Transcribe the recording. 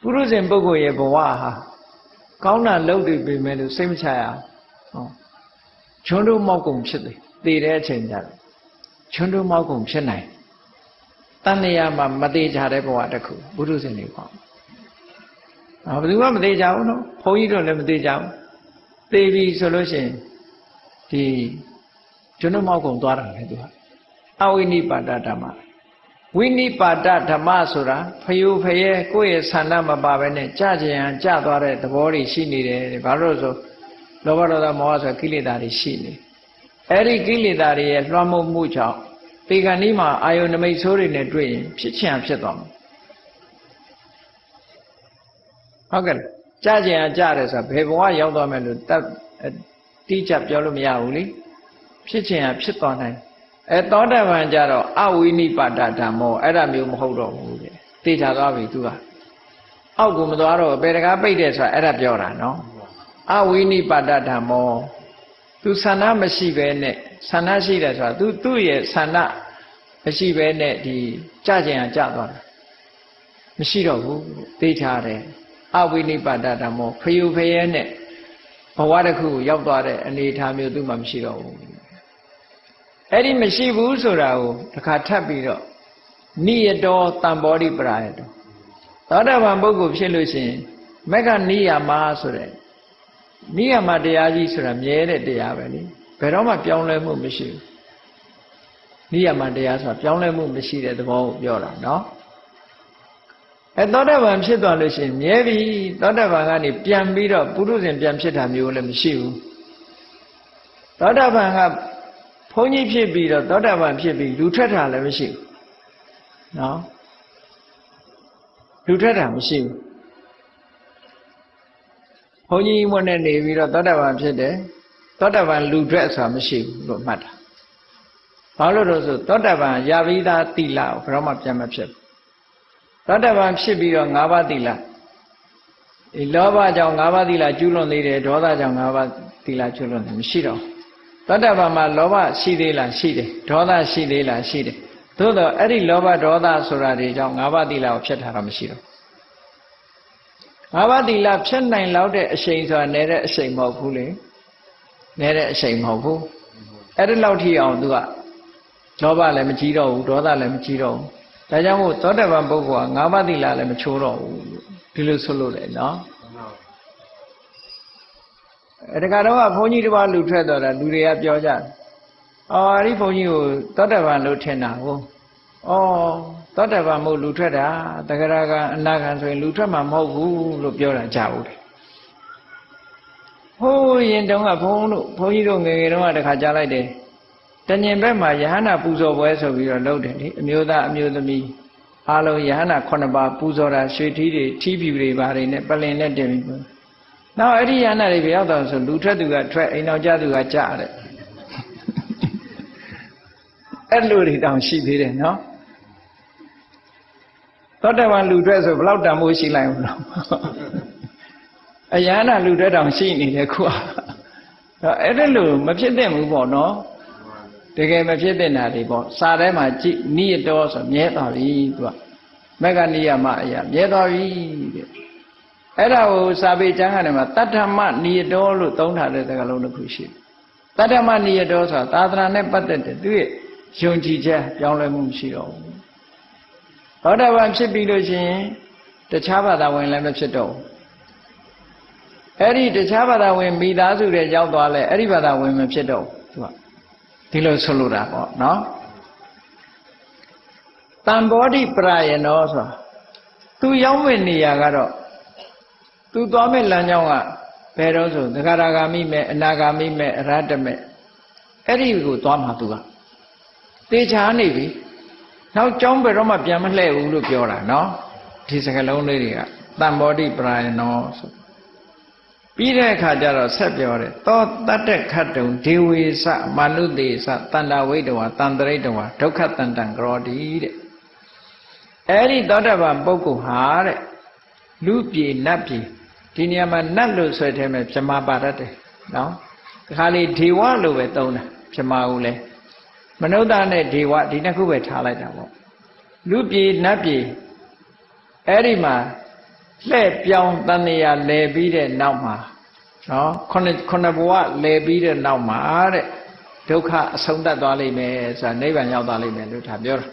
ပုရုဇဉ်ပုဂ္ဂိုလ်ရဲ့ဘဝဟာကောင်းတာလုပ်တည်ပေမဲ့လို့စိတ်မချရအောင်ဟောချွန်းတို့မောက်ကုန်ဖြစ်တယ်တည်တဲ့အချိန်ကြတော့ချွန်းတို့မောက်ကုန်ဖြစ်နိုင်တဏှာမှာမသေးကြတဲ့ဘဝတစ်ခုပုရုဇဉ်တွေပေါ့အာဘယ်သူမှမသေးကြဘူးနော်ဘုန်းကြီးတို့လည်းမသေးကြဘူးသေပြီဆိုလို့ရှိရင်ဒီချွန်းတို့မောက်ကုန်သွားတာလေသူကအဝိနိပါဒဓမ္မ ဝိနိပါဒဓမ္မဆိုတာဖယုဖယဲကိုယ့်ရဲ့ဆန္ဒမပါဘဲနဲ့ကြကြံကြသွားတဲ့သဘောတွေရှိနေတယ်ဘာလို့လဲဆိုလောဘဒေါသမောဟဆိုကိလေသာတွေရှိနေအဲ့ဒီကိလေသာတွေရဲ့လွှမ်းမိုးမှုကြောင့်ဒီကနေ့မှာအာယုန်နမိတ်ဆိုးတွေနဲ့တွေ့ရင်ဖြစ်ချင်ဖြစ်သွားမှာဟုတ်ကဲ့ကြကြံကြတယ်ဆိုတာဘယ်ဘဝရောက်သွားမယ်လို့တတိကျပြောလို့မရဘူးလေဖြစ်ချင်ဖြစ်သွားနိုင် အဲသောတာပန်ကြတော့အဝိနိပါဒဓမ္မောအဲ့ဒါမျိုးမဟုတ်တော့ဘူးတဲ့သိချသွားပြီသူကအောက်ကိုမသွားတော့ဘယ်တကားပိတ်တယ်ဆိုတာအဲ့ဒါပြောတာနော်အဝိနိပါဒဓမ္မောသူဆန္ဒမရှိဘဲနဲ့ဆန္ဒရှိတယ်ဆိုတာသူသူ့ရဲ့ဆန္ဒမရှိဘဲနဲ့ဒီကြကြင်ကြသွားတာမရှိတော့ဘူးသိချတယ်အဝိနိပါဒဓမ္မောဖယုဖယဲနဲ့ဘဝတစ်ခုရောက်သွားတဲ့အနေအထားမျိုးသူမှမရှိတော့ဘူး အဲ့ဒီမရှိဘူးဆိုတာကိုတစ်ခါထပ်ပြီးတော့နိယတောတံဘောဓိပရာယတောသောတာပန်ပုဂ္ဂိုလ်ဖြစ်လို့ရှိရင်မက္ခနိယာမဆိုတဲ့နိယာမတရားကြီးဆိုတာမြဲတဲ့တရားပဲလေဘယ်တော့မှပြောင်းလဲမှုမရှိဘူးနိယာမတရားဆိုတာပြောင်းလဲမှုမရှိတဲ့သဘောကိုပြောတာနော်အဲသောတာပန်ဖြစ်သွားလို့ရှိရင်မြဲပြီသောတာပန်ကနေပြန်ပြီးတော့ပုရုဇဉ်ပြန်ဖြစ်တာမျိုးလည်းမရှိဘူးသောတာပန်က ဘုန်းကြီးဖြစ်ပြီးတော့သောတာပန်ဖြစ်ပြီးလူထွက်တာလည်းမရှိဘူးနော်လူထွက်တာမရှိဘူးဘုန်းကြီးမွန်းနဲ့နေပြီးတော့သောတာပန်ဖြစ်တယ်သောတာပန်လူထွက်ဆိုတာမရှိဘူးလို့မှတ်တာဘာလို့လို့ဆိုသောတာပန်ရပြီးသားတိလကိုဘယ်တော့မှပြန်မဖြစ်ဘူးသောတာပန်ဖြစ်ပြီးတော့၅ပါးတိလဒီလောဘကြောင့်၅ပါးတိလကျူးလွန်သေးတယ်ဒေါသကြောင့်၅ပါးတိလကျူးလွန်တယ်မရှိတော့ သောတာပန်မှာလောဘရှိသေးလားရှိတယ်ဒေါသရှိသေးလားရှိတယ်သို့တော့အဲ့ဒီလောဘဒေါသဆိုတာတွေကြောင့်၅ပါးတိလကိုဖျက်ထားတာမရှိတော့ငါးပါးသီလဖြတ်နိုင်လောက်တဲ့အချိန်ဆိုတာနဲတဲ့အချိန်မဟုတ်ဘူးလေနဲတဲ့အချိန်မဟုတ်ဘူးအဲ့ဒီလောက်ထိအောင်သူကလောဘလည်းမကြီးတော့ဘူးဒေါသလည်းမကြီးတော့ဘူးဒါကြောင့်မို့သောတပန်ပုဂ္ဂိုလ်ကငါးပါးသီလလည်းမချိုးတော့ဘူးဒီလိုဆိုလို့လေနော် အဲ့ဒါကတော့ဘုန်းကြီးတစ်ပါးလူထွက်တော့တာလူတွေကပြောကြတယ်အော်အဲ့ဒီဘုန်းကြီးကိုသောတပန်လို့ထင်တာဟုတ်ဩသောတပန်မို့လူထွက်တာတဂရကအနာဂံဆိုရင်လူထွက်မှာမဟုတ်ဘူးလို့ပြောတာကြားဦးတယ်ဟိုးရင်တုန်းကဘုန်းတို့ဘုန်းကြီးတို့ငယ်ငယ်တုန်းကတခါကြားလိုက်တယ်တညင်ဘက်မှာယဟနာပူဇော်ပွဲဆိုပြီးတော့လုပ်တယ်လေအမျိုးသားအမျိုးသမီးအားလုံးယဟနာ9ပါးပူဇော်တာရွှေထီးတွေထီးပြူတွေဘာတွေနဲ့ပလင်နဲ့တင်ပြီး နောက်အဲ့ဒီယဟနာတွေဘယ်ရောက်တော့ဆိုလူထွက်သူကထွက်အိမ်တော်ကြသူကကြားတဲ့အဲ့လိုတွေတောင်ရှိသေးတယ်နော်သောတပန်လူထွက်ဆိုဘလောက်တန်ဖိုးရှိလိုက်အောင်လို့အယန္နာလူထွက်တောင်ရှိနေတယ်ခုအဲ့ဒါလို့မဖြစ်သင့်ဘူးပေါ့နော်တကယ်မဖြစ်သင့်တာတွေပေါ့စာထဲမှာကြည့်နိယတောဆိုမြဲသွားပြီသူကမက္ကနိယမအရာမြဲသွားပြီတဲ့ အဲ့ဒါကိုစာပေကျမ်းကနေမှာတတ္ထမနိယတောလို့သုံးထားတဲ့စကားလုံးတစ်ခုရှိတယ်တတ္ထမနိယတောဆိုတာသာသနာနဲ့ပတ်သက်တဲ့သူရဲ့ယုံကြည်ချက်ပြောင်းလဲမှုမရှိတော့ဘူးသောတာပန်ဖြစ်ပြီးလို့ရှိရင်တခြားဘာသာဝင်လည်းမဖြစ်တော့ဘူးအဲ့ဒီတခြားဘာသာဝင်မိသားစုတွေရောက်သွားလဲအဲ့ဒီဘာသာဝင်မဖြစ်တော့ဘူးသူကဒီလိုဆိုလိုတာပေါ့နော်တံဘောဓိပရယနောဆိုတာသူရောက်မဲ့နေရာကတော့ သူသွားမဲ့လမ်းကြောင်းကဘယ်တော့ဆိုသဂရဂါမိမဲ့အနာဂါမိမဲ့အရဟတမဲ့အဲ့ဒီကိုသွားမှာသူကတေချာနေပြီနောက်ကြောင်းဘယ်တော့မှပြန်မလှည့်ဘူးလို့ပြောတာနော်ဒီစကားလုံးလေးတွေကတံဘောဓိပရာယနောဆိုပြီးတဲ့အခါကျတော့ဆက်ပြောတယ်သောတတ္တခတ်တုံဒေဝေစမာနုတေစတန္တာဝိတဝတန္တရိတဝဒုက္ခတန္တံကရောတိတဲ့အဲ့ဒီသောတပန်ပုဂ္ဂိုလ်ဟာတဲ့လူပြေနတ်ပြေ ဒီနေရာမှာနတ်လို့ဆွဲထဲမဲ့ပြမပါတတ်တယ်နော်ဒီခါလေးဒေဝလို့ပဲသုံးတာပြမဦးလဲမနုဿနဲ့ဒေဝဒီနှစ်ခုပဲထားလိုက်တာပေါ့လူပြေနတ်ပြေအဲ့ဒီမှာလှဲ့ပြောင်းတန်နေရလဲပြီးတဲ့နောက်မှာနော်ခုနှစ်ခုနှစ်ဘဝလဲပြီးတဲ့နောက်မှာတဲ့ဒုက္ခအဆုံးသတ်သွားလိမ့်မယ်ဆိုတာနိဗ္ဗာန်ရောက်သွားလိမ့်မယ်လို့ဒါပြောတာ